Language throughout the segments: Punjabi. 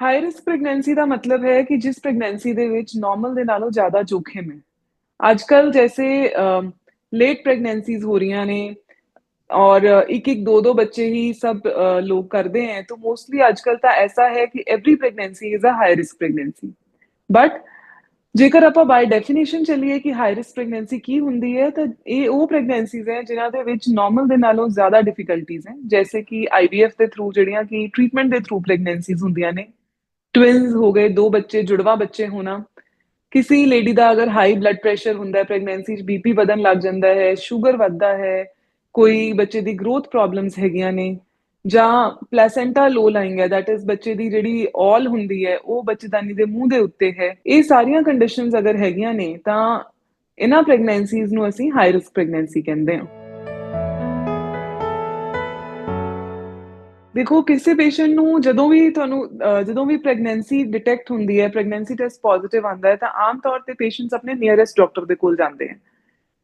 ਹਾਈ ਰਿਸਕ ਪ੍ਰੈਗਨੈਂਸੀ ਦਾ ਮਤਲਬ ਹੈ ਕਿ ਜਿਸ ਪ੍ਰੈਗਨੈਂਸੀ ਦੇ ਵਿੱਚ ਨਾਰਮਲ ਦੇ ਨਾਲੋਂ ਜ਼ਿਆਦਾ जोखिम है आजकल जैसे लेट प्रेगनेंसीज हो रही ने और एक एक दो दो बच्चे ही सब लोग करते हैं तो मोस्टली आजकल तो ऐसा है कि every pregnancy is a high risk pregnancy but ਜੇਕਰ ਆਪਾਂ ਬਾਈ ਡੈਫੀਨੇਸ਼ਨ ਚੱਲੀਏ ਕਿ ਹਾਈ ਰਿਸਕ ਪ੍ਰੈਗਨੈਂਸੀ ਕੀ ਹੁੰਦੀ ਹੈ ਤਾਂ ਇਹ ਉਹ ਪ੍ਰੈਗਨੈਂਸੀਜ਼ ਹੈ ਜਿਨ੍ਹਾਂ ਦੇ ਵਿੱਚ ਨਾਰਮਲ ਦੇ ਨਾਲੋਂ ਜ਼ਿਆਦਾ ਡਿਫਿਕਲਟੀਜ਼ ਹੈ ਜੈਸੇ ਕਿ ਆਈਵੀਐਫ ਦੇ ਥਰੂ ਜਿਹੜੀਆਂ ਕਿ ਟ੍ਰੀਟਮੈਂਟ ਦੇ ਥਰੂ ਪ੍ਰੈਗਨੈਂਸੀਜ਼ ਹੁੰਦੀਆਂ ਨੇ ਟਵਿਨਸ ਹੋ ਗਏ, ਦੋ ਬੱਚੇ, ਜੁੜਵਾ ਬੱਚੇ ਹੋਣਾ। ਕਿਸੇ ਲੇਡੀ ਦਾ ਅਗਰ ਹਾਈ ਬਲੱਡ ਪ੍ਰੈਸ਼ਰ ਹੁੰਦਾ ਹੈ ਪ੍ਰੈਗਨੈਂਸੀ 'ਚ ਬੀਪੀ ਵਧਣ ਲੱਗ ਜਾਂਦਾ ਹੈ ਸ਼ੂਗਰ ਵੱਧਦਾ ਹੈ, ਕੋਈ ਬੱਚੇ ਦੀ ਗਰੋਥ ਪ੍ਰੋਬਲਮਸ ਹੈਗੀਆਂ ਨੇ, ਜਾਂ ਪਲੈਸੈਂਟਾ ਲੋ ਲਾਈਂਗ ਹੈ ਦੈਟ ਇਜ਼ ਬੱਚੇ ਦੀ ਜਿਹੜੀ ਔਲ ਹੁੰਦੀ ਹੈ, ਉਹ ਬੱਚੇਦਾਨੀ ਦੇ ਮੂੰਹ ਦੇ ਉੱਤੇ ਹੈ। ਇਹ ਸਾਰੀਆਂ ਕੰਡੀਸ਼ਨਸ ਅਗਰ ਹੈਗੀਆਂ ਨੇ, ਤਾਂ ਇਹਨਾਂ ਪ੍ਰੈਗਨੈਂਸੀਜ਼ ਨੂੰ ਅਸੀਂ ਹਾਈ ਰਿਸਕ ਪ੍ਰੈਗਨੈਂਸੀ ਕਹਿੰਦੇ ਹਾਂ। ਦੇਖੋ ਕਿਸੇ ਪੇਸ਼ੈਂਟ ਨੂੰ ਜਦੋਂ ਵੀ ਤੁਹਾਨੂੰ ਜਦੋਂ ਵੀ ਪ੍ਰੈਗਨੈਂਸੀ ਡਿਟੈਕਟ ਹੁੰਦੀ ਹੈ ਪ੍ਰੈਗਨੈਂਸੀ ਟੈਸਟ ਪੋਜ਼ਿਟਿਵ ਆਂਦਾ ਹੈ, ਤਾਂ ਆਮ ਤੌਰ ਤੇ ਪੇਸ਼ੈਂਟਸ ਆਪਣੇ ਨੀਅਰੈਸਟ ਡਾਕਟਰ ਦੇ ਕੋਲ ਜਾਂਦੇ ਹਨ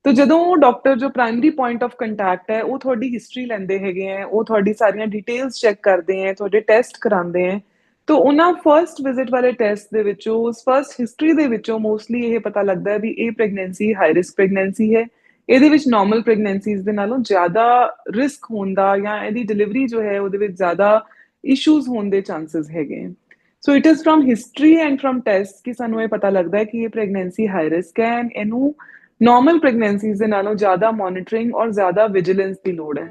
ਤੋ ਜਦੋਂ ਉਹ ਡਾਕਟਰ ਜੋ ਪ੍ਰਾਇਮਰੀ ਪੁਆਇੰਟ ਆਫ ਕੰਟੈਕਟ ਹੈ, ਉਹ ਤੁਹਾਡੀ ਹਿਸਟਰੀ ਲੈਂਦੇ ਹੈਗੇ ਆ ਉਹ ਤੁਹਾਡੀ ਸਾਰੀਆਂ ਡਿਟੇਲਸ ਚੈੱਕ ਕਰਦੇ ਆ ਤੁਹਾਡੇ ਟੈਸਟ ਕਰਾਉਂਦੇ ਆ ਤੋ ਉਹਨਾਂ ਫਰਸਟ ਵਿਜ਼ਿਟ ਵਾਲੇ ਟੈਸਟ ਦੇ ਵਿੱਚੋਂ, ਉਸ ਫਰਸਟ ਹਿਸਟਰੀ ਦੇ ਵਿੱਚੋਂ ਮੋਸਟਲੀ ਇਹ ਪਤਾ ਲੱਗਦਾ ਹੈ ਵੀ ਇਹ ਪ੍ਰੈਗਨੈਂਸੀ ਹਾਈ ਰਿਸਕ ਪ੍ਰੈਗਨੈਂਸੀ ਹੈ। ਇਹਦੇ ਵਿੱਚ ਨਾਰਮਲ ਪ੍ਰੈਗਨੈਂਸੀਜ਼ ਦੇ ਨਾਲੋਂ ਜ਼ਿਆਦਾ ਰਿਸਕ ਹੁੰਦਾ ਜਾਂ ਇਹਦੀ ਡਿਲੀਵਰੀ ਜੋ ਹੈ ਉਹਦੇ ਵਿੱਚ ਜ਼ਿਆਦਾ ਇਸ਼ੂਜ਼ ਹੋਣ ਦੇ ਚਾਂਸਸ ਹੈਗੇ so it is from history and from test ਕਿ ਸਾਨੂੰ ਇਹ ਪਤਾ ਲੱਗਦਾ ਹੈ ਕਿ ਇਹ ਪ੍ਰੈਗਨੈਂਸੀ ਹਾਈ ਰਿਸਕ ਹੈ ਐਂਡ ਇਹਨੂੰ ਨਾਰਮਲ ਪ੍ਰੈਗਨੈਂਸੀਜ਼ ਦੇ ਨਾਲੋਂ ਜ਼ਿਆਦਾ ਮੋਨਿਟਰਿੰਗ ਔਰ ਜ਼ਿਆਦਾ ਵਿਜੀਲੈਂਸ ਦੀ ਲੋੜ है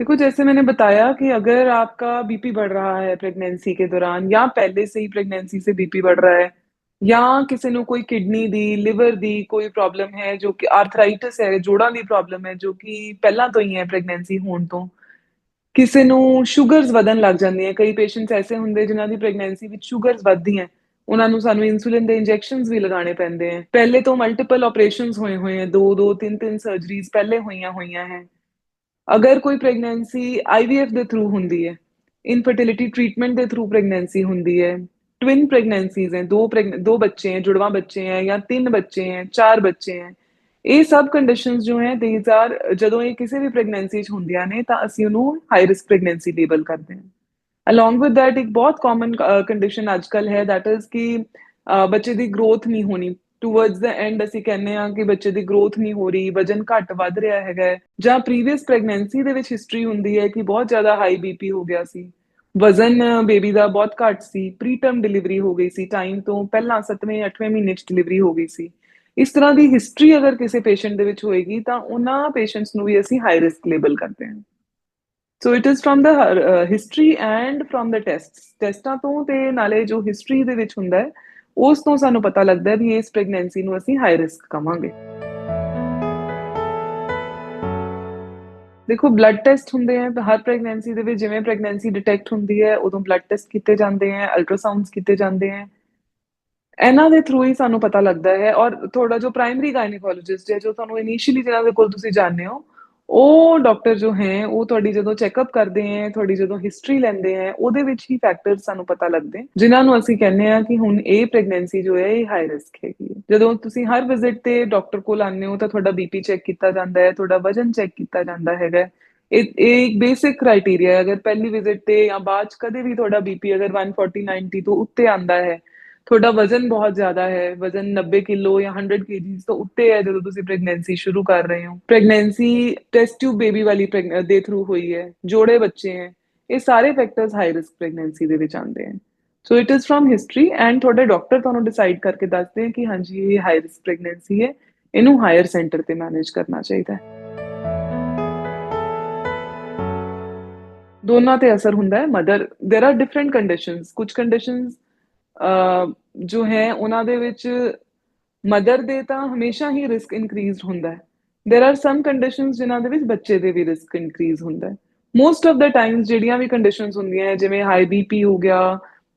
देखो जैसे मैंने बताया कि अगर आपका बीपी बढ़ रहा है प्रेगनेंसी के दौरान या पहले से ही प्रेगनेंसी से बीपी बढ़ रहा है ਜਾਂ ਕਿਸੇ ਨੂੰ ਕੋਈ ਕਿਡਨੀ ਦੀ ਲਿਵਰ ਦੀ ਕੋਈ ਪ੍ਰੋਬਲਮ ਹੈ ਜੋ ਕਿ ਆਰਥਰਾਈਟਿਸ ਹੈ, ਜੋੜਾਂ ਦੀ ਪ੍ਰੋਬਲਮ ਹੈ, ਜੋ ਕਿ ਪਹਿਲਾਂ ਤੋਂ ਹੀ ਹੈ ਪ੍ਰੈਗਨੈਂਸੀ ਹੋਣ ਤੋਂ, ਕਿਸੇ ਨੂੰ ਸ਼ੂਗਰਸ ਵਧਣ ਲੱਗ ਜਾਂਦੀਆਂ, ਕਈ ਪੇਸ਼ੈਂਟਸ ਐਸੇ ਹੁੰਦੇ ਜਿਨ੍ਹਾਂ ਦੀ ਪ੍ਰੈਗਨੈਂਸੀ ਵਿੱਚ ਸ਼ੂਗਰਸ ਵੱਧਦੀਆਂ ਉਹਨਾਂ ਨੂੰ ਸਾਨੂੰ ਇਨਸੂਲਿਨ ਦੇ ਇੰਜੈਕਸ਼ਨਸ ਵੀ ਲਗਾਉਣੇ ਪੈਂਦੇ ਆ ਪਹਿਲੇ ਤੋਂ ਮਲਟੀਪਲ ਆਪਰੇਸ਼ਨਸ ਹੋਏ ਹੋਏ ਆ ਦੋ ਦੋ, ਤਿੰਨ ਤਿੰਨ ਸਰਜਰੀਜ਼ ਪਹਿਲੇ ਹੋਈਆਂ ਹੋਈਆਂ ਹੈ। ਅਗਰ ਕੋਈ ਪ੍ਰੈਗਨੈਂਸੀ ਆਈਵੀਐਫ ਦੇ ਥਰੂ ਹੁੰਦੀ ਹੈ ਇਨਫਰਟੀਲਿਟੀ ਟ੍ਰੀਟਮੈਂਟ ਦੇ ਥਰੂ ਪ੍ਰੈਗਨੈਂਸੀ ਹੁੰਦੀ ਹੈ ट्विन प्रेगनेंसीज हैं दो दो बच्चे हैं जुड़वा बच्चे हैं या तीन बच्चे हैं चार बच्चे हैं ਇਹ ਸਭ ਕੰਡੀਸ਼ਨਸ ਜੋ ਹੈ ਥੀਸ ਆਰ ਜਦੋਂ ਇਹ ਕਿਸੇ ਵੀ ਪ੍ਰੈਗਨੈਂਸੀ ਚ ਹੁੰਦੀਆਂ ਨੇ ਤਾਂ ਅਸੀਂ ਉਹਨੂੰ ਹਾਈ ਰਿਸਕ ਪ੍ਰੈਗਨੈਂਸੀ ਲੇਬਲ ਕਰਦੇ ਹਾਂ ਅਲੋਂਗ ਵਿਦ ਥੈਟ ਇੱਕ ਬਹੁਤ ਕਾਮਨ ਕੰਡੀਸ਼ਨ ਅੱਜਕੱਲ ਹੈ ਥੈਟ ਇਜ਼ ਕਿ ਬੱਚੇ ਦੀ ਗਰੋਥ ਨਹੀਂ ਹੋਣੀ ਟੁਵਰਡਸ ਦ ਐਂਡ ਅਸੀਂ ਕਹਿੰਦੇ ਆ ਕਿ ਬੱਚੇ ਦੀ ਗਰੋਥ ਨਹੀਂ ਹੋ ਰਹੀ ਵਜਨ ਘੱਟ ਵੱਧ ਰਿਹਾ ਹੈਗਾ ਜਾਂ ਪ੍ਰੀਵੀਅਸ ਪ੍ਰੈਗਨੈਂਸੀ ਦੇ ਵਿੱਚ ਹਿਸਟਰੀ ਹੁੰਦੀ ਹੈ ਕਿ ਬਹੁਤ ਜ਼ਿਆਦਾ ਹਾਈ ਬੀਪੀ ਹੋ ਗਿਆ ਸੀ ਵਜ਼ਨ ਬੇਬੀ ਦਾ ਬਹੁਤ ਘੱਟ ਸੀ ਪ੍ਰੀਟਰਮ ਡਿਲੀਵਰੀ ਹੋ ਗਈ ਸੀ ਟਾਈਮ ਤੋਂ ਪਹਿਲਾਂ 7ਵੇਂ 8ਵੇਂ ਮਹੀਨੇ 'ਚ ਡਿਲੀਵਰੀ ਹੋ ਗਈ ਸੀ। ਇਸ ਤਰ੍ਹਾਂ ਦੀ ਹਿਸਟਰੀ ਅਗਰ ਕਿਸੇ ਪੇਸ਼ੈਂਟ ਦੇ ਵਿੱਚ ਹੋਏਗੀ ਤਾਂ ਉਹਨਾਂ ਪੇਸ਼ੈਂਟਸ ਨੂੰ ਵੀ ਅਸੀਂ ਹਾਈ ਰਿਸਕ ਲੇਬਲ ਕਰਦੇ ਹਾਂ। ਸੋ ਇਟ ਇਜ਼ ਫਰਮ ਦਾ ਹਿਸਟਰੀ ਐਂਡ ਫਰਮ ਦਾ ਟੈਸਟਸ ਟੈਸਟਾਂ ਤੋਂ ਤੇ ਨਾਲੇ ਜੋ ਹਿਸਟਰੀ ਦੇ ਵਿੱਚ ਹੁੰਦਾ ਹੈ, ਉਸ ਤੋਂ ਸਾਨੂੰ ਪਤਾ ਲੱਗਦਾ ਹੈ ਵੀ ਇਸ ਪ੍ਰੈਗਨੈਂਸੀ ਨੂੰ ਅਸੀਂ ਹਾਈ ਰਿਸਕ ਕਵਾਂਗੇ। ਦੇਖੋ ਬਲੱਡ ਟੈਸਟ ਹੁੰਦੇ ਆ, ਹਰ ਪ੍ਰੈਗਨੈਂਸੀ ਦੇ ਵਿੱਚ ਜਿਵੇਂ ਪ੍ਰੈਗਨੈਂਸੀ ਡਿਟੈਕਟ ਹੁੰਦੀ ਹੈ, ਉਦੋਂ ਬਲੱਡ ਟੈਸਟ ਕੀਤੇ ਜਾਂਦੇ ਆ ਅਲਟਰਾਸਾਊਂਡਸ ਕੀਤੇ ਜਾਂਦੇ ਆ। ਇਹਨਾਂ ਦੇ ਥਰੂ ਹੀ ਸਾਨੂੰ ਪਤਾ ਲੱਗਦਾ ਹੈ ਔਰ ਥੋੜਾ ਜੋ ਪ੍ਰਾਇਮਰੀ ਗਾਇਨੀਕੋਲੋਜਿਸਟ ਹੈ, ਜੋ ਤੁਹਾਨੂੰ ਇਨੀਸ਼ੀਅਲੀ ਜਿਹਨਾਂ ਦੇ ਕੋਲ ਤੁਸੀਂ ਜਾਣਦੇ ਹੋ ਉਹ ਡਾਕਟਰ ਜੋ ਹੈ, ਉਹ ਤੁਹਾਡੀ ਜਦੋਂ ਚੈੱਕਅਪ ਕਰਦੇ ਹੈ, ਤੁਹਾਡੀ ਜਦੋਂ ਹਿਸਟਰੀ ਲੈਂਦੇ ਹੈ, ਉਹਦੇ ਵਿੱਚ ਹੀ ਫੈਕਟਰਸ ਸਾਨੂੰ ਪਤਾ ਲੱਗਦੇ। ਜਿਨ੍ਹਾਂ ਨੂੰ ਅਸੀਂ ਕਹਿੰਦੇ ਆ ਕਿ ਹੁਣ ਇਹ ਪ੍ਰੈਗਨੈਂਸੀ ਜੋ ਹੈ, ਇਹ ਹਾਈ ਰਿਸਕ ਹੈਗੀ ਹੈ। ਜਦੋਂ ਤੁਸੀਂ ਹਰ ਵਿਜ਼ਿਟ ਤੇ ਡਾਕਟਰ ਕੋਲ ਆਉਂਦੇ ਹੋ, ਤਾਂ ਤੁਹਾਡਾ ਬੀਪੀ ਚੈੱਕ ਕੀਤਾ ਜਾਂਦਾ ਹੈ, ਤੁਹਾਡਾ ਵਜਨ ਚੈੱਕ ਕੀਤਾ ਜਾਂਦਾ ਹੈਗਾ ਇਹ ਇੱਕ ਬੇਸਿਕ ਕ੍ਰਾਈਟੇਰੀਆ ਹੈ। ਅਗਰ ਪਹਿਲੀ ਵਿਜ਼ਿਟ ਤੇ ਜਾਂ ਬਾਅਦ ਕਦੇ ਵੀ ਤੁਹਾਡਾ ਬੀਪੀ ਅਗਰ 140 90 ਤੋਂ ਉੱਤੇ ਆਂਦਾ ਹੈ ਤੁਹਾਡਾ ਵਜ਼ਨ ਬਹੁਤ ਜ਼ਿਆਦਾ ਹੈ ਵਜ਼ਨ 90 ਕਿਲੋ ਜਾਂ 100 ਕੇਜੀਸ ਤੋਂ ਉੱਤੇ ਹੈ ਜਦੋਂ ਤੁਸੀਂ ਪ੍ਰੈਗਨੈਂਸੀ ਸ਼ੁਰੂ ਕਰ ਰਹੇ ਹੋ ਪ੍ਰੈਗਨੈਂਸੀ ਟੈਸਟ ਟਿਊਬ ਬੇਬੀ ਵਾਲੀ ਦੇ ਥਰੂ ਹੋਈ ਹੈ ਜੋੜੇ ਬੱਚੇ ਹੈ ਇਹ ਸਾਰੇ ਫੈਕਟਰਸ ਹਾਈ ਰਿਸਕ ਪ੍ਰੈਗਨੈਂਸੀ ਦੇ ਵਿੱਚ ਆਉਂਦੇ ਹਨ so it is from history and ਤੁਹਾਡੇ ਡਾਕਟਰ ਤੁਹਾਨੂੰ ਡਿਸਾਈਡ ਕਰਕੇ ਦੱਸਦੇ ਹਨ ਕਿ ਹਾਂਜੀ ਇਹ ਹਾਈ ਰਿਸਕ ਪ੍ਰੈਗਨੈਂਸੀ ਹੈ ਇਹਨੂੰ ਹਾਇਰ ਸੈਂਟਰ ਤੇ ਮੈਨੇਜ ਕਰਨਾ ਚਾਹੀਦਾ ਹੈ ਦੋਨਾਂ ਤੇ ਅਸਰ ਹੁੰਦਾ ਹੈ mother there are different conditions ਕੁਝ ਕੰਡੀਸ਼ਨਸ ਜੋ ਹੈ, ਉਹਨਾਂ ਦੇ ਵਿੱਚ ਮਦਰ ਦੇ ਤਾਂ ਹਮੇਸ਼ਾ ਹੀ ਰਿਸਕ ਇਨਕਰੀਜ਼ਡ ਹੁੰਦਾ ਹੈ। देयर आर ਸਮ ਕੰਡੀਸ਼ਨਸ ਜਿਨ੍ਹਾਂ ਦੇ ਵਿੱਚ ਬੱਚੇ ਦੇ ਵੀ ਰਿਸਕ ਇਨਕਰੀਜ਼ ਹੁੰਦਾ ਹੈ। ਮੋਸਟ ਆਫ ਦਾ ਟਾਈਮਸ ਜਿਹੜੀਆਂ ਵੀ ਕੰਡੀਸ਼ਨਸ ਹੁੰਦੀਆਂ ਜਿਵੇਂ ਹਾਈ ਬੀਪੀ ਹੋ ਗਿਆ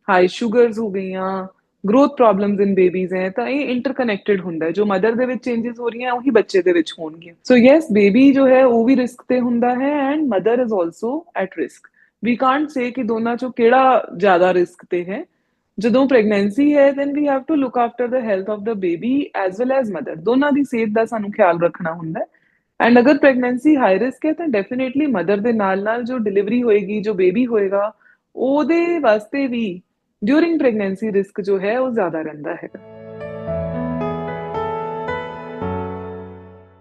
ਹਾਈ ਸ਼ੂਗਰਸ ਹੋ ਗਈਆਂ ਗਰੋਥ ਪ੍ਰੋਬਲਮਸ ਇਨ ਬੇਬੀਜ਼ ਹੈ, ਤਾਂ ਇਹ ਇੰਟਰਕਨੈਕਟਡ ਹੁੰਦਾ ਹੈ। ਜੋ ਮਦਰ ਦੇ ਵਿੱਚ ਚੇਂजेस ਹੋ ਰਹੀਆਂ, ਉਹੀ ਬੱਚੇ ਦੇ ਵਿੱਚ ਹੋਣਗੀਆਂ। ਸੋ ਯੈਸ ਬੇਬੀ ਜੋ ਹੈ, ਉਹ ਵੀ ਰਿਸਕ ਤੇ ਹੁੰਦਾ ਹੈ and mother is also at risk we can't say ਕਿ ਦੋਨਾਂ ਚੋਂ ਕਿਹੜਾ ਜ਼ਿਆਦਾ ਰਿਸਕ ਤੇ ਹੈ। ਜਦੋਂ ਪ੍ਰੈਗਨੈਂਸੀ ਹੈ then we have to look after the health of the baby as well as mother ਦੋਨਾਂ ਦੀ ਸਿਹਤ ਦਾ ਸਾਨੂੰ ਖਿਆਲ ਰੱਖਣਾ ਹੁੰਦਾ ਹੈ। ਐਂਡ ਅਗਰ ਪ੍ਰੈਗਨੈਂਸੀ ਹਾਈ ਰਿਸਕ ਹੈ, ਤਾਂ ਡੈਫੀਨਿਟਲੀ ਮਦਰ ਦੇ ਨਾਲ ਨਾਲ ਜੋ ਡਿਲੀਵਰੀ ਹੋਏਗੀ, ਜੋ ਬੇਬੀ ਹੋਏਗਾ, ਉਹਦੇ ਵਾਸਤੇ ਵੀ ਡਿਊਰਿੰਗ ਪ੍ਰੈਗਨੈਂਸੀ ਰਿਸਕ ਜੋ ਹੈ, ਉਹ ਜ਼ਿਆਦਾ ਰਹਿੰਦਾ ਹੈ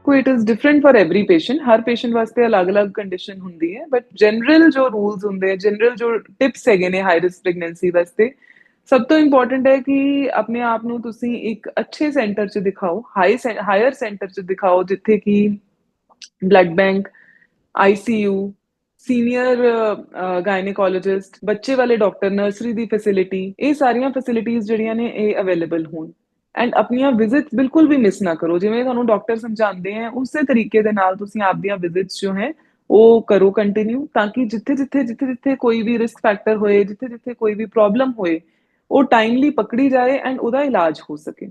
ਕੋ it is different for every patient Har patient ਵਾਸਤੇ ਅਲੱਗ-ਅਲੱਗ ਕੰਡੀਸ਼ਨ ਹੁੰਦੀ ਹੈ ਬਟ ਜਨਰਲ ਜੋ ਰੂਲਸ ਹੁੰਦੇ ਆ ਜਨਰਲ ਜੋ ਟਿਪਸ ਹੈਗੇ ਨੇ ਹਾਈ ਰਿਸਕ ਪ੍ਰੈਗਨੈਂਸੀ ਵਾਸਤੇ ਸਭ ਤੋਂ ਇੰਪੋਰਟੈਂਟ ਹੈ ਕਿ ਆਪਣੇ ਆਪ ਨੂੰ ਤੁਸੀਂ ਇੱਕ ਅੱਛੇ ਸੈਂਟਰ 'ਚ ਦਿਖਾਓ ਹਾਈ ਹਾਇਰ ਸੈਂਟਰ 'ਚ ਦਿਖਾਓ, ਜਿੱਥੇ ਕਿ blood bank ICU senior gynaecologist ਬੱਚੇ ਵਾਲੇ ਡਾਕਟਰ ਨਰਸਰੀ ਦੀ ਫੈਸਿਲਿਟੀ ਇਹ ਸਾਰੀਆਂ ਫੈਸਿਲਿਟੀਆਂ ਜਿਹੜੀਆਂ ਨੇ ਇਹ ਅਵੇਲੇਬਲ ਹੋਣ। ਐਂਡ ਆਪਣੀਆਂ ਵਿਜ਼ਿਟਸ ਬਿਲਕੁਲ ਵੀ ਮਿਸ ਨਾ ਕਰੋ। ਜਿਵੇਂ ਤੁਹਾਨੂੰ ਡਾਕਟਰ ਸਮਝਾਉਂਦੇ ਆ ਉਸੇ ਤਰੀਕੇ ਦੇ ਨਾਲ ਤੁਸੀਂ ਆਪਦੀਆਂ ਵਿਜ਼ਿਟਸ ਜੋ ਹੈ, ਉਹ ਕਰੋ ਕੰਟੀਨਿਊ ਤਾਂ ਕਿ ਜਿੱਥੇ ਜਿੱਥੇ ਜਿੱਥੇ ਜਿੱਥੇ ਕੋਈ ਵੀ ਰਿਸਕ ਫੈਕਟਰ ਹੋਏ ਜਿੱਥੇ ਜਿੱਥੇ ਕੋਈ ਵੀ ਪ੍ਰੋਬਲਮ ਹੋਏ ਉਹ ਟਾਈਮਲੀ ਪਕੜੀ ਜਾਏ ਐਂਡ ਉਹਦਾ ਇਲਾਜ ਹੋ ਸਕੇ।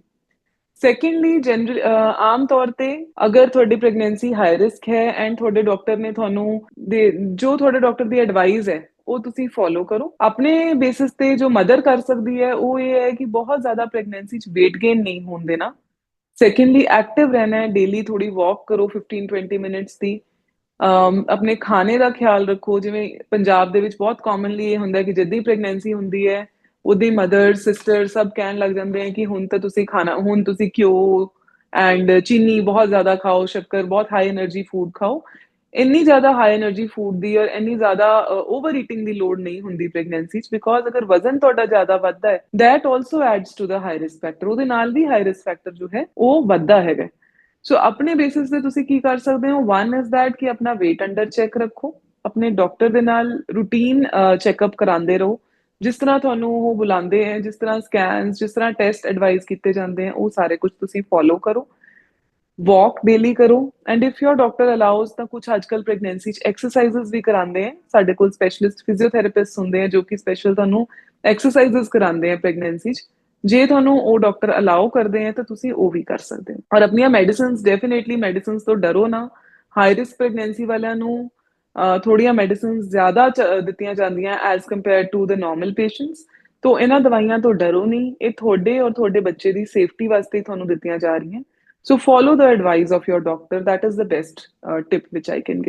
ਸੈਕੰਡਲੀ ਜਨਰਲ ਆਮ ਤੌਰ ਤੇ ਅਗਰ ਤੁਹਾਡੀ ਪ੍ਰੈਗਨੈਂਸੀ ਹਾਈ ਰਿਸਕ ਹੈ ਐਂਡ ਤੁਹਾਡੇ ਡਾਕਟਰ ਨੇ ਤੁਹਾਨੂੰ ਦੇ, ਜੋ ਤੁਹਾਡੇ ਡਾਕਟਰ ਦੀ ਐਡਵਾਈਸ ਹੈ, ਉਹ ਤੁਸੀਂ ਫੋਲੋ ਕਰੋ। ਆਪਣੇ ਬੇਸਿਸ ਤੇ ਜੋ ਮਦਰ ਕਰ ਸਕਦੀ ਹੈ, ਉਹ ਇਹ ਹੈ ਕਿ ਬਹੁਤ ਜ਼ਿਆਦਾ ਪ੍ਰੈਗਨੈਂਸੀ ਚ weight gain ਨਹੀਂ ਹੋਣ ਦੇਣਾ। ਸੈਕੰਡਲੀ ਐਕਟਿਵ ਰਹਿਣਾ ਹੈ ਡੇਲੀ ਥੋੜੀ ਵਾਕ ਕਰੋ 15 20 ਮਿੰਟਸ ਦੀ। ਆਪਣੇ ਖਾਣੇ ਦਾ ਖਿਆਲ ਰੱਖੋ, ਜਿਵੇਂ ਪੰਜਾਬ ਦੇ ਵਿੱਚ ਬਹੁਤ ਕਾਮਨਲੀ ਇਹ ਹੁੰਦਾ ਕਿ ਜਿੱਦਾਂ ਹੀ ਪ੍ਰੈਗਨੈਂਸੀ ਹੁੰਦੀ ਹੈ ਉਹਦੀ ਮਦਰ ਸਿਸਟਰ ਸਭ ਕਹਿਣ ਲੱਗ ਜਾਂਦੇ ਆ ਕਿ ਹੁਣ ਤਾਂ ਤੁਸੀਂ ਖਾਣਾ ਹੁਣ ਤੁਸੀਂ ਕਿਉਂ ਐਂਡ ਚੀਨੀ ਬਹੁਤ ਜ਼ਿਆਦਾ ਖਾਓ ਸ਼ੱਕਰ ਬਹੁਤ ਹਾਈ એનર્ਜੀ ਫੂਡ ਖਾਓ ਇੰਨੀ ਜ਼ਿਆਦਾ ਹਾਈ એનર્ਜੀ ਫੂਡ ਦੀ ਔਰ ਇੰਨੀ ਜ਼ਿਆਦਾ ਓਵਰ ਈਟਿੰਗ ਦੀ ਲੋੜ ਨਹੀਂ ਹੁੰਦੀ ਪ੍ਰੈਗਨੈਂਸੀ ਚ ਬਿਕੋਜ਼ ਅਗਰ ਵਜ਼ਨ ਤੁਹਾਡਾ ਜ਼ਿਆਦਾ ਵੱਧਦਾ ਹੈ that also adds to the high risk factor ਉਹਦੇ ਨਾਲ ਵੀ ਹਾਈ ਰਿਸਕ ਫੈਕਟਰ ਜੋ ਹੈ ਉਹ ਵੱਧਦਾ ਹੈਗਾ ਸੋ ਆਪਣੇ ਬੇਸਿਸ ਤੇ ਤੁਸੀਂ ਕੀ ਕਰ ਸਕਦੇ ਹੋ ਵਨ ਇਜ਼ ਥੈਟ ਕਿ ਆਪਣਾ weight under ਚੈੱਕ ਰੱਖੋ ਆਪਣੇ ਡਾਕਟਰ ਦੇ ਨਾਲ ਰੂਟੀਨ ਚੈੱਕਅਪ ਕਰਾਉਂਦੇ ਰਹੋ ਜਿਸ ਤਰ੍ਹਾਂ ਤੁਹਾਨੂੰ ਉਹ ਬੁਲਾਉਂਦੇ ਆ ਜਿਸ ਤਰ੍ਹਾਂ ਸਕੈਨਸ ਜਿਸ ਤਰ੍ਹਾਂ ਟੈਸਟ ਐਡਵਾਈਸ ਕੀਤੇ ਜਾਂਦੇ ਆ ਉਹ ਸਾਰੇ ਕੁਝ ਤੁਸੀਂ ਫੋਲੋ ਕਰੋ। ਵਾਕ ਡੇਲੀ ਕਰੋ and if your doctor allows ਤਾਂ ਕੁਝ ਅੱਜਕੱਲ ਪ੍ਰੈਗਨੈਂਸੀ ਚ ਐਕਸਰਸਾਈਜ਼ਸ ਵੀ ਕਰਾਉਂਦੇ ਆ ਸਾਡੇ ਕੋਲ ਸਪੈਸ਼ਲਿਸਟ ਫਿਜ਼ੀਓਥੈਰੇਪਿਸਟ ਹੁੰਦੇ ਆ ਜੋ ਕਿ ਸਪੈਸ਼ਲ ਤੁਹਾਨੂੰ ਐਕਸਰਸਾਈਜ਼ਸ ਕਰਾਉਂਦੇ ਆ ਪ੍ਰੈਗਨੈਂਸੀ ਚ। ਜੇ ਤੁਹਾਨੂੰ ਉਹ ਡਾਕਟਰ ਅਲਾਉ ਕਰਦੇ ਆ ਤਾਂ ਤੁਸੀਂ ਉਹ ਵੀ ਕਰ ਸਕਦੇ ਹੋ। ਔਰ ਆਪਣੀਆਂ ਮੈਡੀਸਿਨਸ ਡੈਫੀਨਿਟਲੀ ਮੈਡੀਸਿਨਸ ਤੋਂ ਡਰੋ ਨਾ। ਹਾਈ ਰਿਸਕ ਪ੍ਰੈਗਨੈਂਸੀ ਵਾਲਿਆਂ ਨੂੰ ਥੋੜੀਆਂ ਮੈਡੀਸਿਨਸ ਜ਼ਿਆਦਾ ਦਿੱਤੀਆਂ ਜਾਂਦੀਆਂ as compare to the normal patients ਤੋਂ ਇਹਨਾਂ ਦਵਾਈਆਂ ਤੋਂ ਡਰੋ ਨਹੀਂ। ਇਹ ਤੁਹਾਡੇ ਔਰ ਤੁਹਾਡੇ ਬੱਚੇ ਦੀ ਸੇਫਟੀ ਵਾਸਤੇ ਤੁਹਾਨੂੰ ਦਿੱਤੀਆਂ ਜਾ ਰਹੀਆਂ। ਸੋ follow the advice of your doctor. That is the best uh, tip which I can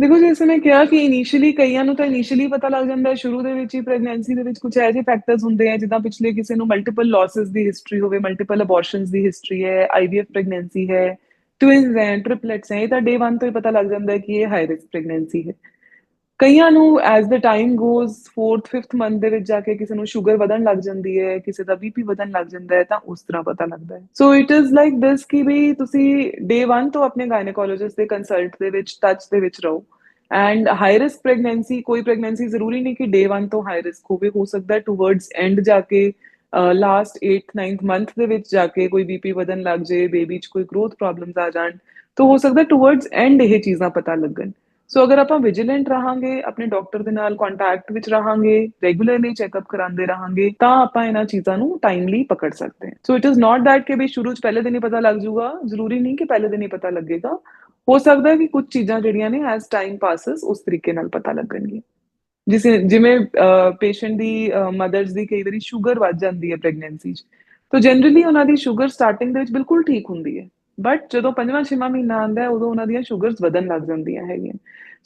ਦੇਖੋ ਜਿਵੇਂ ਮੈਂ ਕਿਹਾ ਕਿ ਇਨੀਸ਼ੀਅਲੀ ਕਈਆਂ ਨੂੰ ਤਾਂ ਇਨੀਸ਼ੀਅਲੀ ਪਤਾ ਲੱਗ ਜਾਂਦਾ ਹੈ। ਸ਼ੁਰੂ ਦੇ ਵਿੱਚ ਹੀ ਪ੍ਰੈਗਨੈਂਸੀ ਦੇ ਵਿੱਚ ਕੁਝ ਐਜੇ ਫੈਕਟਰਸ ਹੁੰਦੇ ਆ ਜਿੱਦਾਂ ਪਿਛਲੇ ਕਿਸੇ ਨੂੰ ਮਲਟੀਪਲ ਲਾਸਸ ਦੀ ਹਿਸਟਰੀ ਹੋਵੇ ਮਲਟੀਪਲ ਅਬੋਰਸ਼ਨਸ ਦੀ ਹਿਸਟਰੀ ਹੈ ਆਈਵੀਐਫ ਪ੍ਰੈਗਨੈਂਸੀ ਹੈ। ਟਵਿਨਸ ਹੈ ਟ੍ਰਿਪਲੇਟਸ ਹੈ, ਇਹ ਤਾਂ ਡੇ 1 ਤੋਂ ਹੀ ਪਤਾ ਲੱਗ ਜਾਂਦਾ ਹੈ ਕਿ ਇਹ ਹਾਈ ਰਿਸਕ ਪ੍ਰੈਗਨੈਂਸੀ ਹੈ। ਕਈਆਂ ਨੂੰ as the time goes 4th 5th month ਦੇ ਵਿੱਚ ਜਾ ਕੇ ਕਿਸੇ ਨੂੰ ਸ਼ੂਗਰ ਵਧਣ ਲੱਗ ਜਾਂਦੀ ਹੈ, ਕਿਸੇ ਦਾ ਬੀਪੀ ਵਧਣ ਲੱਗ ਜਾਂਦਾ ਹੈ, ਤਾਂ ਉਸ ਤਰ੍ਹਾਂ ਪਤਾ ਲੱਗਦਾ ਹੈ। So it is like this ਕਿ ਵੀ ਤੁਸੀਂ ਡੇ 1 ਤੋਂ ਆਪਣੇ ਗਾਇਨੇਕੋਲੋਜਿਸਟ ਦੇ ਕੰਸਲਟ ਦੇ ਵਿੱਚ ਟੱਚ ਦੇ ਵਿੱਚ ਰਹੋ। ਐਂਡ ਹਾਈ ਰਿਸਕ ਪ੍ਰੈਗਨੈਂਸੀ ਕੋਈ ਪ੍ਰੈਗਨੈਂਸੀ ਜ਼ਰੂਰੀ ਨਹੀਂ ਕਿ ਡੇ 1 ਤੋਂ ਹਾਈ ਰਿਸਕ ਹੋਵੇ, ਹੋ ਸਕਦਾ ਟੁਵਰਡਸ ਐਂਡ ਜਾ ਕੇ ਲਾਸਟ 8th 9th ਮੰਥ ਦੇ ਵਿੱਚ ਜਾ ਕੇ ਕੋਈ ਬੀਪੀ ਵਧਣ ਲੱਗ ਜੇ ਬੇਬੀ 'ਚ ਕੋਈ ਗਰੋਥ ਪ੍ਰੋਬਲਮਸ ਆ ਜਾਣ, ਤਾਂ ਹੋ ਸਕਦਾ ਟੁਵਰਡਸ ਐਂਡ ਇਹ ਚੀਜ਼ਾਂ ਪਤਾ ਲੱਗਣ। ਸੋ ਅਗਰ ਆਪਾਂ ਵਿਜੀਲੈਂਟ ਰਹਾਂਗੇ, ਆਪਣੇ ਡਾਕਟਰ ਦੇ ਨਾਲ ਕੰਟੈਕਟ ਵਿੱਚ ਰਹਾਂਗੇ ਰੈਗੂਲਰਲੀ ਚੈੱਕਅਪ ਕਰਾਉਂਦੇ ਰਹਾਂਗੇ, ਤਾਂ ਆਪਾਂ ਇਹਨਾਂ ਚੀਜ਼ਾਂ ਨੂੰ ਟਾਈਮਲੀ ਪਕੜ ਸਕਦੇ ਹਾਂ। So it is not that ਕਿ ਵੀ ਸ਼ੁਰੂ ਚ ਪਹਿਲੇ ਦਿਨ ਹੀ ਪਤਾ ਲੱਗ ਜਾਊਗਾ, ਜ਼ਰੂਰੀ ਨਹੀਂ ਕਿ ਪਹਿਲੇ ਦਿਨ ਹੀ ਪਤਾ ਲੱਗੇਗਾ। ਹੋ ਸਕਦਾ ਹੈ ਕਿ ਕੁਝ ਚੀਜ਼ਾਂ ਜਿਹੜੀਆਂ ਨੇ ਐਸ ਟਾਈਮ ਪਾਸਸ ਉਸ ਤਰੀਕੇ ਨਾਲ ਪਤਾ ਲੱਗਣਗੀਆਂ। ਜਿਸ ਜਿਵੇਂ ਪੇਸ਼ੈਂਟ ਦੀ ਮਦਰਸ ਦੀ ਕਈ ਵਾਰੀ ਸ਼ੂਗਰ ਵੱਧ ਜਾਂਦੀ ਹੈ ਪ੍ਰੈਗਨੈਂਸੀ 'ਚ। ਤਾਂ ਜਨਰਲੀ ਉਹਨਾਂ ਦੀ ਸ਼ੂਗਰ ਸਟਾਰਟਿੰਗ ਦੇ ਵਿੱਚ ਬਿਲਕੁਲ ਠੀਕ ਹੁੰਦੀ ਹੈ। ਬਟ ਜਦੋਂ ਪੰਜਵਾਂ, ਛੇਵਾਂ ਮਹੀਨਾ ਆਉਂਦਾ ਹੈ, ਉਦੋਂ ਉਹਨਾਂ ਦੀਆਂ ਸ਼ੂਗਰਸ ਵਧਣ ਲੱਗ ਜਾਂਦੀਆਂ ਹੈਗੀਆਂ।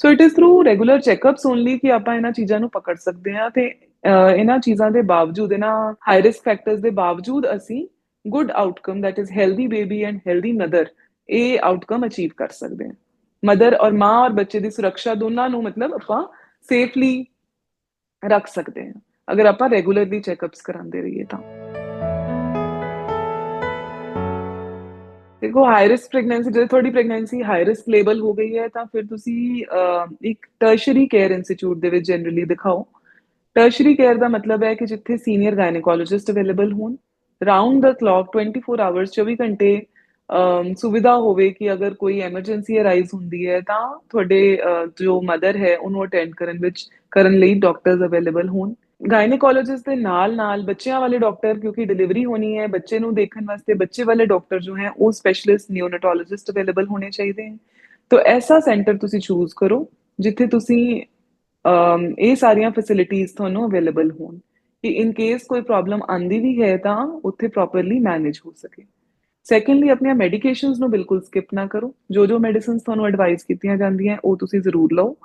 So it is through regular checkups only ਕਿ ਆਪਾਂ ਇਹਨਾਂ ਚੀਜ਼ਾਂ ਨੂੰ ਪਕੜ ਸਕਦੇ ਹਾਂ ਤੇ ਇਹਨਾਂ ਚੀਜ਼ਾਂ ਦੇ ਬਾਵਜੂਦ, ਇਹਨਾਂ ਹਾਈ ਰਿਸਕ ਫੈਕਟਰਸ ਦੇ ਬਾਵਜੂਦ ਅਸੀਂ good outcome that is healthy baby and healthy mother ਇਹ ਆਊਟਕਮ ਅਚੀਵ ਕਰ ਸਕਦੇ ਹਾਂ। ਮਦਰ ਔਰ ਮਾਂ ਔਰ ਬੱਚੇ ਦੀ ਸੁਰੱਖਿਆ ਦੋਨਾਂ ਨੂੰ ਮਤਲਬ ਆਪਾਂ ਸੇਫਲੀ ਰੱਖ ਸਕਦੇ ਹਾਂ ਅਗਰ ਆਪਾਂ ਰੈਗੂਲਰਲੀ ਚੈੱਕਅਪਸ ਕਰਾਉਂਦੇ ਰਹੀਏ ਤਾਂ ਦੇਖੋ ਹਾਈ ਰਿਸਕ ਪ੍ਰੈਗਨੈਂਸੀ ਜੇ ਤੁਹਾਡੀ ਪ੍ਰੈਗਨੈਂਸੀ ਹਾਈ ਰਿਸਕ ਲੇਬਲ ਹੋ ਗਈ ਹੈ ਤਾਂ ਫਿਰ ਤੁਸੀਂ ਇੱਕ ਟਰਸ਼ਰੀ ਕੇਅਰ ਇੰਸਟੀਚਿਊਟ ਦੇ ਵਿੱਚ ਜਨਰਲੀ ਦਿਖਾਓ ਟਰਸ਼ਰੀ ਕੇਅਰ ਦਾ ਮਤਲਬ ਹੈ ਕਿ ਜਿੱਥੇ ਸੀਨੀਅਰ ਗਾਇਨੇਕੋਲੋਜਿਸਟ ਅਵੇਲੇਬਲ ਹੋਣ ਰਾਉਂਡ ਦਾ ਕਲੌਕ 24 ਆਵਰਸ 24 ਘੰਟੇ ਸੁਵਿਧਾ ਹੋਵੇ ਕਿ ਅਗਰ ਕੋਈ ਐਮਰਜੈਂਸੀ ਅਰਾਈਜ਼ ਹੁੰਦੀ ਹੈ ਤਾਂ ਤੁਹਾਡੇ ਜੋ ਮਦਰ ਹੈ ਉਹਨੂੰ ਅਟੈਂਡ ਕਰਨ ਵਿੱਚ, ਕਰਨ ਲਈ ਡਾਕਟਰਸ ਅਵੇਲੇਬਲ ਹੋਣ। ਗਾਇਨੇਕੋਲੋਜਿਸਟ ਦੇ ਨਾਲ ਨਾਲ ਬੱਚਿਆਂ ਵਾਲੇ ਡਾਕਟਰ ਕਿਉਂਕਿ ਡਿਲੀਵਰੀ ਹੋਣੀ ਹੈ, ਬੱਚੇ ਨੂੰ ਦੇਖਣ ਵਾਸਤੇ ਬੱਚੇ ਵਾਲੇ ਡਾਕਟਰ ਜੋ ਹੈ, ਉਹ ਸਪੈਸ਼ਲਿਸਟ ਨਿਓਨੇਟੋਲੋਜਿਸਟ ਅਵੇਲੇਬਲ ਹੋਣੇ ਚਾਹੀਦੇ ਹਨ ਤਾਂ ਐਸਾ ਸੈਂਟਰ ਤੁਸੀਂ ਚੂਜ਼ ਕਰੋ, ਜਿੱਥੇ ਤੁਸੀਂ ਇਹ ਸਾਰੀਆਂ ਫੈਸਿਲਿਟੀਆਂ ਤੁਹਾਨੂੰ ਅਵੇਲੇਬਲ ਹੋਣ। ਕਿ ਇਨ ਕੇਸ ਕੋਈ ਪ੍ਰੋਬਲਮ ਆਂਦੀ ਵੀ ਹੈ ਤਾਂ ਉੱਥੇ ਪ੍ਰੋਪਰਲੀ ਮੈਨੇਜ ਹੋ ਸਕੇ। ਸੈਕੰਡਲੀ ਆਪਣੀਆਂ ਮੈਡੀਕੇਸ਼ਨਸ ਨੂੰ ਬਿਲਕੁਲ ਸਕਿਪ ਨਾ ਕਰੋ। ਜੋ ਜੋ ਮੈਡੀਸਿਨਸ ਤੁਹਾਨੂੰ ਐਡਵਾਈਸ ਕੀਤੀਆਂ ਜਾਂਦੀਆਂ, ਉਹ ਤੁਸੀਂ ਜ਼ਰੂਰ ਲਓ।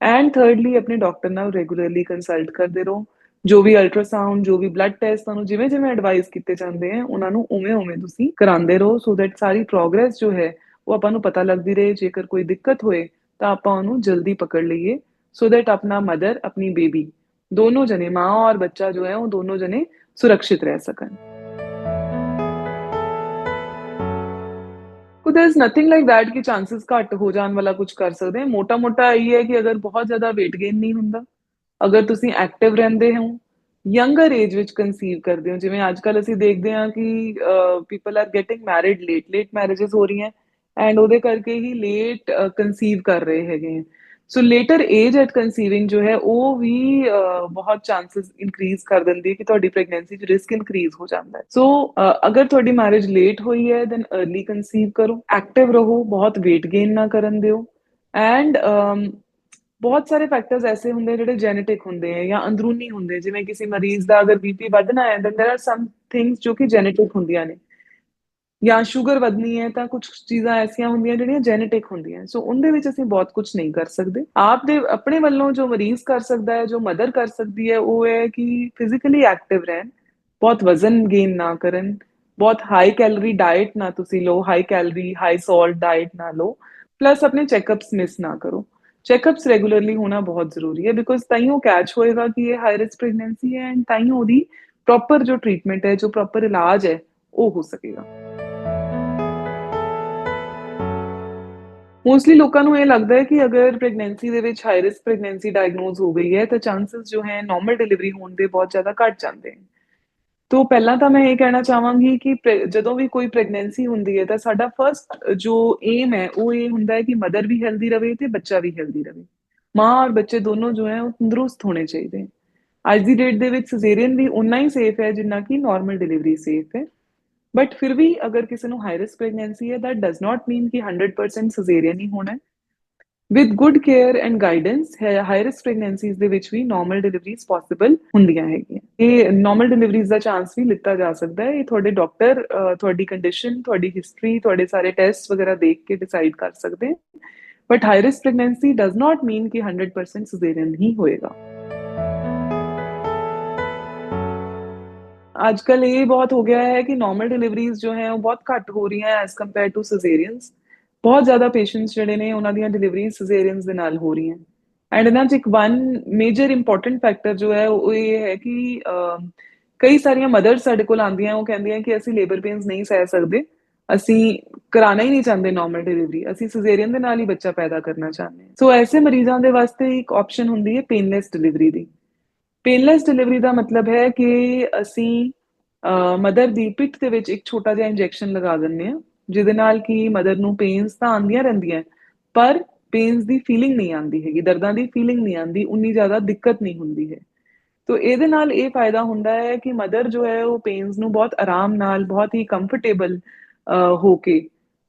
ਐਂਡ ਥਰਡਲੀ ਆਪਣੇ ਡਾਕਟਰ ਨਾਲ ਰੈਗੂਲਰਲੀ ਕੰਸਲਟ ਕਰਦੇ ਰਹੋ। ਜੋ ਵੀ ਅਲਟਰਾਸਾਊਂਡ ਜੋ ਵੀ ਬਲੱਡ ਟੈਸਟ ਤੁਹਾਨੂੰ ਜਿਵੇਂ ਜਿਵੇਂ ਐਡਵਾਈਸ ਕੀਤੇ ਜਾਂਦੇ ਆ ਉਹਨਾਂ ਨੂੰ ਉਵੇਂ ਉਵੇਂ ਤੁਸੀਂ ਕਰਾਉਂਦੇ ਰਹੋ। ਸੋ ਦੈਟ ਸਾਰੀ ਪ੍ਰੋਗਰੈਸ ਜੋ ਹੈ, ਉਹ ਆਪਾਂ ਨੂੰ ਪਤਾ ਲੱਗਦੀ ਰਹੇ। ਜੇਕਰ ਕੋਈ ਦਿੱਕਤ ਹੋਏ, ਤਾਂ ਆਪਾਂ ਉਹਨੂੰ ਜਲਦੀ ਪਕੜ ਲਈਏ। ਸੋ ਦੈਟ ਆਪਣਾ ਮਦਰ ਆਪਣੀ ਬੇਬੀ ਦੋਨੋਂ ਜਨੇ ਮਾਂ ਔਰ ਬੱਚਾ ਜੋ ਹੈ, ਉਹ ਦੋਨੋਂ ਜਨੇ ਸੁਰੱਖਿਅਤ ਰਹਿ ਸਕਣ। So there's nothing like that ਕਿ ਚਾਂਸਸ ਘੱਟ ਹੋ ਜਾਣ ਵਾਲਾ ਕੁਝ ਕਰ ਸਕਦੇ ਹਾਂ ਮੋਟਾ ਮੋਟਾ ਇਹ ਹੈ ਕਿ ਅਗਰ ਬਹੁਤ ਜ਼ਿਆਦਾ weight gain ਨਹੀਂ ਹੁੰਦਾ ਅਗਰ ਤੁਸੀਂ ਐਕਟਿਵ ਰਹਿੰਦੇ ਹੋ ਯੰਗਰ ਏਜ ਵਿੱਚ ਕਨਸੀਵ ਕਰਦੇ ਹੋ ਜਿਵੇਂ ਅੱਜ ਕੱਲ ਅਸੀਂ ਦੇਖਦੇ ਹਾਂ ਕਿ people are getting married late late marriages ਹੋ ਰਹੀਆਂ ਐਂਡ ਉਹਦੇ ਕਰਕੇ ਹੀ ਲੇਟ ਕਨਸੀਵ ਕਰ ਰਹੇ ਹੈਗੇ so later age at conceiving जो है, वो भी बहुत चांसेस इंक्रीज कर देती है कि थोड़ी प्रेगनेंसी रिस्क इंक्रीज हो जाता है। सो अगर थोड़ी मैरिज लेट हुई है देन अर्ली कंसीव करो एक्टिव रहो, बहुत वेट गेन ना करन दियो एंड बहुत सारे फैक्टर्स ऐसे होंगे जो जेनेटिक होंगे या अंदरूनी होंगे जिम्मे किसी मरीज़ का अगर बीपी बढ़ना है then there are some things जो कि जेनेटिक होंगे ने। ਜਾਂ ਸ਼ੂਗਰ ਵਧਣੀ ਹੈ ਤਾਂ ਕੁਝ ਚੀਜ਼ਾਂ ਐਸੀਆਂ ਹੁੰਦੀਆਂ ਜਿਹੜੀਆਂ ਜੈਨੇਟਿਕ ਹੁੰਦੀਆਂ ਸੋ ਉਹਦੇ ਵਿੱਚ ਅਸੀਂ ਬਹੁਤ ਕੁਝ ਨਹੀਂ ਕਰ ਸਕਦੇ। ਆਪ ਦੇ, ਆਪਣੇ ਵੱਲੋਂ ਜੋ ਮਰੀਜ਼ ਕਰ ਸਕਦਾ ਹੈ, ਜੋ ਮਦਰ ਕਰ ਸਕਦੀ ਹੈ, ਉਹ ਹੈ ਕਿ ਫਿਜ਼ੀਕਲੀ ਐਕਟਿਵ ਰਹਿਣ, ਬਹੁਤ ਵਜ਼ਨ ਗੇਨ ਨਾ ਕਰਨ, ਬਹੁਤ ਹਾਈ ਕੈਲੋਰੀ ਡਾਈਟ ਨਾ ਤੁਸੀਂ low high calorie high salt diet ਨਾ ਲਓ ਪਲੱਸ ਆਪਣੇ ਚੈੱਕਅਪਸ ਮਿਸ ਨਾ ਕਰੋ। ਚੈੱਕਅਪਸ ਰੈਗੂਲਰਲੀ ਹੋਣਾ ਬਹੁਤ ਜ਼ਰੂਰੀ ਹੈ ਬਿਕੋਜ਼ ਤਾਈਓ ਕੈਚ ਹੋਏਗਾ ਕਿ ਇਹ ਹਾਈ ਰਿਸਕ ਪ੍ਰੈਗਨੈਂਸੀ ਹੈ ਐਂਡ ਤਾਈਓ ਉਹਦੀ ਪ੍ਰੋਪਰ ਜੋ ਟ੍ਰੀਟਮੈਂਟ ਹੈ, ਜੋ ਪ੍ਰੋਪਰ ਇਲਾਜ ਹੈ, ਉਹ ਹੋ ਸਕੇਗਾ। ਮੋਸਟਲੀ ਲੋਕਾਂ ਨੂੰ ਇਹ ਲੱਗਦਾ ਹੈ ਕਿ ਅਗਰ ਪ੍ਰੈਗਨੈਂਸੀ ਦੇ ਵਿੱਚ ਹਾਈ ਰਿਸਕ ਪ੍ਰੈਗਨੈਂਸੀ ਡਾਇਗਨੋਸ ਹੋ ਗਈ ਹੈ, ਤਾਂ ਚਾਂਸਸ ਜੋ ਹੈ ਨਾਰਮਲ ਡਿਲੀਵਰੀ ਹੋਣ ਦੇ ਬਹੁਤ ਜ਼ਿਆਦਾ ਘਟ ਜਾਂਦੇ ਹਨ ਤੋਂ ਪਹਿਲਾਂ ਤਾਂ ਮੈਂ ਇਹ ਕਹਿਣਾ ਚਾਹਾਂਗੀ ਕਿ ਜਦੋਂ ਵੀ ਕੋਈ ਪ੍ਰੈਗਨੈਂਸੀ ਹੁੰਦੀ ਹੈ, ਤਾਂ ਸਾਡਾ ਫਰਸਟ ਜੋ ਏਮ ਹੈ, ਉਹ ਇਹ ਹੁੰਦਾ ਹੈ ਕਿ ਮਦਰ ਵੀ ਹੈਲਦੀ ਰਵੇ ਤੇ ਬੱਚਾ ਵੀ ਹੈਲਦੀ ਰਵੇ। ਮਾਂ ਔਰ ਬੱਚੇ ਦੋਨੋਂ ਜੋ ਹੈ, ਉਹ ਤੰਦਰੁਸਤ ਹੋਣੇ ਚਾਹੀਦੇ ਅੱਜ ਦੀ ਡੇਟ ਦੇ ਵਿੱਚ ਸਿਜ਼ੇਰੀਅਨ ਵੀ ਉਨਾ ਹੀ ਸੇਫ ਹੈ ਜਿੰਨਾ ਕਿ ਨਾਰਮਲ ਡਿਲੀਵਰੀ ਸੇਫ ਹੈ। ਬਟ ਫਿਰ ਵੀ ਅਗਰ ਕਿਸੇ ਨੂੰ ਹਾਈ ਰਿਸਕ ਪ੍ਰੈਗਨੈਂਸੀ ਹੈ that does not mean ਕਿ 100% ਸਿਜ਼ੇਰੀਅਨ ਹੀ ਹੋਣਾ ਹੈ with good care and guidance high risk pregnancies ਦੇ ਵਿੱਚ ਵੀ ਨਾਰਮਲ ਡਿਲੀਵਰੀਜ਼ ਪੋਸੀਬਲ ਹੁੰਦੀਆਂ ਹੈਗੀਆਂ ਇਹ ਨਾਰਮਲ ਡਿਲੀਵਰੀਜ਼ ਦਾ ਚਾਂਸ ਵੀ ਲਿੱਤਾ ਜਾ ਸਕਦਾ ਹੈ ਇਹ ਤੁਹਾਡੇ ਡਾਕਟਰ ਤੁਹਾਡੀ ਕੰਡੀਸ਼ਨ ਤੁਹਾਡੀ ਹਿਸਟਰੀ ਤੁਹਾਡੇ ਸਾਰੇ ਟੈਸਟ ਵਗੈਰਾ ਦੇਖ ਕੇ ਡਿਸਾਈਡ ਕਰ ਸਕਦੇ but high risk pregnancy does not mean ਕਿ 100% ਸਿਜ਼ੇਰੀਅਨ ਹੀ ਹੋਏਗਾ आजकल ये बहुत हो गया है कि नॉर्मल डिलीवरीज जो हैं वो बहुत ਘੱਟ ਹੋ ਰਹੀਆਂ ਐਸ ਕੰਪੇਅਰ ਟੂ ਸਿਜ਼ੇਰੀਅਨਸ ਬਹੁਤ ਜ਼ਿਆਦਾ ਪੇਸ਼ੈਂਟਸ ਜਿਹੜੇ ਨੇ ਉਹਨਾਂ ਦੀਆਂ ਡਿਲੀਵਰੀਜ਼ ਸਿਜ਼ੇਰੀਅਨਸ ਦੇ ਨਾਲ ਹੋ ਰਹੀਆਂ ਐਂਡ ਇਹਨਾਂ 'ਚ ਇੱਕ ਵਨ ਮੇਜਰ ਇੰਪੋਰਟੈਂਟ ਫੈਕਟਰ ਜੋ ਹੈ ਉਹ ਇਹ ਹੈ ਕਿ ਕਈ ਸਾਰੀਆਂ ਮਦਰਸ ਸਾਡੇ ਕੋਲ ਆਉਂਦੀਆਂ ਉਹ ਕਹਿੰਦੀਆਂ ਕਿ ਅਸੀਂ ਲੇਬਰ ਪੇਨਸ ਨਹੀਂ ਸਹਿ ਸਕਦੇ ਅਸੀਂ ਕਰਾਣਾ ਹੀ ਨਹੀਂ ਚਾਹੁੰਦੇ ਨਾਰਮਲ ਡਿਲੀਵਰੀ ਅਸੀਂ ਸਿਜ਼ੇਰੀਅਨ ਦੇ ਨਾਲ ਹੀ ਬੱਚਾ ਪੈਦਾ ਕਰਨਾ ਚਾਹੁੰਦੇ ਹਾਂ ਸੋ ਐਸੇ ਮਰੀਜ਼ਾਂ ਦੇ ਵਾਸਤੇ ਇੱਕ ਆਪਸ਼ਨ ਹੁੰਦੀ ਹੈ ਪੇਨਲੈਸ ਡਿਲੀਵਰੀ ਦੀ ਪੇਨਲੈਸ ਡਿਲੀਵਰੀ ਦਾ ਮਤਲਬ ਹੈ ਕਿ ਅਸੀਂ ਮਦਰ ਦੀ ਪਿੱਠ ਦੇ ਵਿੱਚ ਇੱਕ ਛੋਟਾ ਜਿਹਾ ਇੰਜੈਕਸ਼ਨ ਲਗਾ ਦਿੰਦੇ ਆ ਜਿਹਦੇ ਨਾਲ ਕਿ ਮਦਰ ਨੂੰ ਪੇਨਸ ਤਾਂ ਆਉਂਦੀਆਂ ਰਹਿੰਦੀਆਂ, ਪਰ ਪੇਨਸ ਦੀ ਫੀਲਿੰਗ ਨਹੀਂ ਆਉਂਦੀ ਹੈਗੀ, ਦਰਦਾਂ ਦੀ ਫੀਲਿੰਗ ਨਹੀਂ ਆਉਂਦੀ, ਉਨੀ ਜ਼ਿਆਦਾ ਦਿੱਕਤ ਨਹੀਂ ਹੁੰਦੀ ਹੈ। ਤੋ ਇਹਦੇ ਨਾਲ ਇਹ ਫਾਇਦਾ ਹੁੰਦਾ ਹੈ ਕਿ ਮਦਰ ਜੋ ਹੈ ਉਹ ਪੇਨਸ ਨੂੰ ਬਹੁਤ ਆਰਾਮ ਨਾਲ, ਬਹੁਤ ਹੀ ਕੰਫਰਟੇਬਲ ਹੋ ਕੇ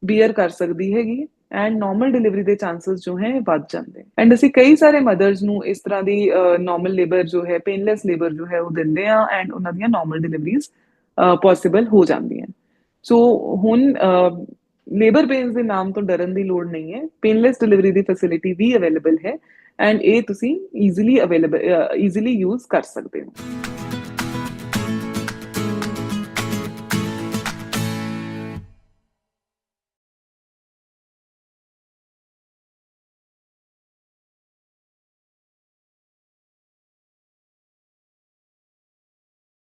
ਬੀਅਰ ਕਰ ਸਕਦੀ ਹੈਗੀ। ਐਂਡ ਨਾਰਮਲ ਡਿਲੀਵਰੀ ਦੇ ਚਾਂਸਸ ਜੋ ਹੈ, ਵੱਧ ਜਾਂਦੇ ਐਂਡ ਅਸੀਂ ਕਈ ਸਾਰੇ ਮਦਰਸ ਨੂੰ ਇਸ ਤਰ੍ਹਾਂ ਦੀ ਨਾਰਮਲ ਲੇਬਰ ਜੋ ਹੈ ਪੇਨਲੈਸ ਲੇਬਰ ਜੋ ਹੈ, ਉਹ ਦਿੰਦੇ ਆ ਐਂਡ ਉਹਨਾਂ ਦੀਆਂ ਨਾਰਮਲ ਡਿਲੀਵਰੀਜ਼ ਪੋਸੀਬਲ ਹੋ ਜਾਂਦੀਆਂ। ਸੋ ਹੁਣ ਲੇਬਰ ਪੇਨਸ ਦੇ ਨਾਮ ਤੋਂ ਡਰਨ ਦੀ ਲੋੜ ਨਹੀਂ ਹੈ। ਪੇਨਲੈਸ ਡਿਲੀਵਰੀ ਦੀ ਫੈਸਿਲਿਟੀ ਵੀ ਅਵੇਲੇਬਲ ਹੈ। ਐਂਡ ਇਹ ਤੁਸੀਂ ਈਜ਼ੀਲੀ ਅਵੇਲੇਬਲ ਈਜ਼ੀਲੀ ਯੂਜ਼ ਕਰ ਸਕਦੇ ਹੋ।